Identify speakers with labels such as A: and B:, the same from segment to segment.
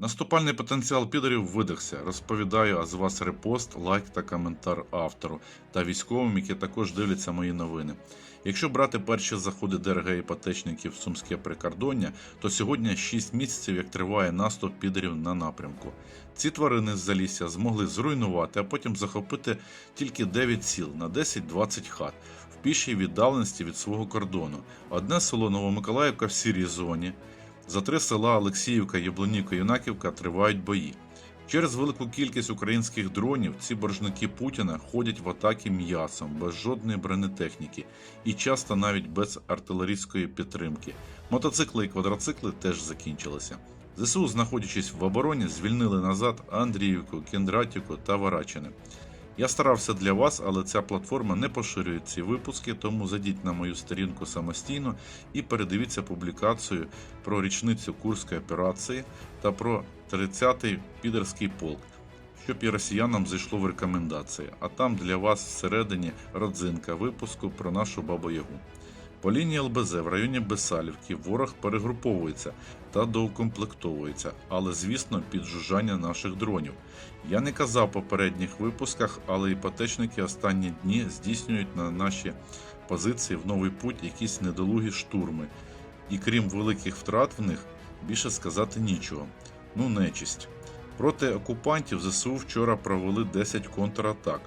A: Наступальний потенціал підерів видихся. Розповідаю, а з вас репост, лайк та коментар автору та військовим, які також дивляться мої новини. Якщо брати перші заходи ДРГ іпотечників в Сумське прикордоння, то сьогодні 6 місяців як триває наступ підерів на напрямку. Ці тварини з Залісся змогли зруйнувати, а потім захопити тільки 9 сіл на 10-20 хат в пішій віддаленості від свого кордону. Одне село Новомиколаївка в сірій зоні. За три села Олексіївка, Яблунівка, Юнаківка тривають бої. Через велику кількість українських дронів ці боржники Путіна ходять в атаки м'ясом, без жодної бронетехніки і часто навіть без артилерійської підтримки. Мотоцикли і квадроцикли теж закінчилися. ЗСУ, знаходячись в обороні, звільнили назад Андріївку, Кіндратівку та Варачине. Я старався для вас, але ця платформа не поширює ці випуски, тому зайдіть на мою сторінку самостійно і передивіться публікацію про річницю Курської операції та про 30-й підерський полк, щоб і росіянам зайшло в рекомендації. А там для вас всередині родзинка випуску про нашу бабу Ягу. По лінії ЛБЗ в районі Бесалівки ворог перегруповується та доукомплектовується, але звісно під жужжання наших дронів. Я не казав попередніх випусках, але іпотечники останні дні здійснюють на наші позиції в новий путь якісь недолугі штурми. І крім великих втрат в них, більше сказати нічого. Ну, нечисть. Проти окупантів ЗСУ вчора провели 10 контратак.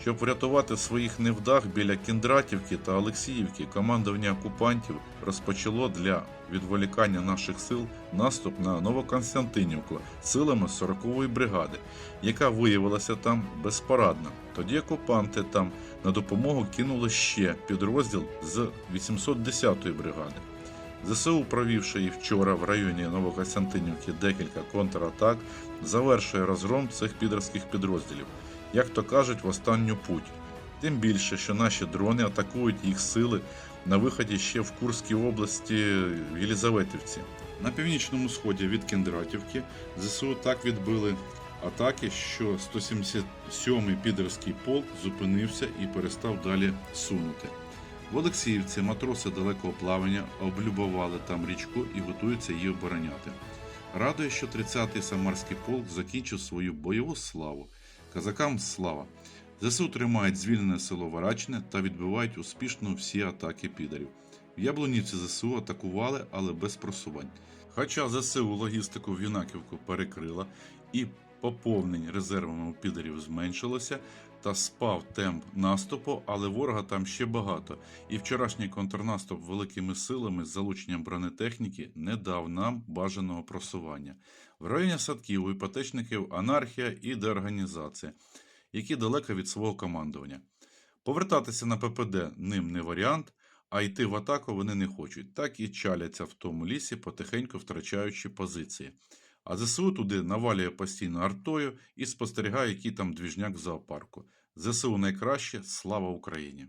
A: Щоб врятувати своїх невдах біля Кіндратівки та Олексіївки, командування окупантів розпочало для відволікання наших сил наступ на Новоконстантинівку силами 40-ї бригади, яка виявилася там безпорадна. Тоді окупанти там на допомогу кинули ще підрозділ з 810-ї бригади. ЗСУ, провівши і вчора в районі Новокостянтинівки декілька контратак, завершує розгром цих підерських підрозділів, як то кажуть, в останню путь. Тим більше, що наші дрони атакують їх сили на виході ще в Курській області в Єлізаветівці. На північному сході від Кіндратівки ЗСУ так відбили атаки, що 177-й підерський полк зупинився і перестав далі сунути. В Олексіївці матроси далекого плавання облюбували там річку і готуються її обороняти. Радує, що 30-й Самарський полк закінчив свою бойову славу. Казакам слава! ЗСУ тримають звільнене село Варачне та відбивають успішно всі атаки підарів. В Яблунівці ЗСУ атакували, але без просувань. Хоча ЗСУ логістику в Юнаківку перекрила і поповнень резервами у підарів зменшилося, та спав темп наступу, але ворога там ще багато. І вчорашній контрнаступ великими силами з залученням бронетехніки не дав нам бажаного просування. В районі садків у іпотечників анархія і деорганізація, які далеко від свого командування. Повертатися на ППД ним не варіант, а йти в атаку вони не хочуть. Так і чаляться в тому лісі, потихеньку втрачаючи позиції. А ЗСУ туди навалює постійно артою і спостерігає, який там двіжняк в зоопарку. ЗСУ найкраще, слава Україні!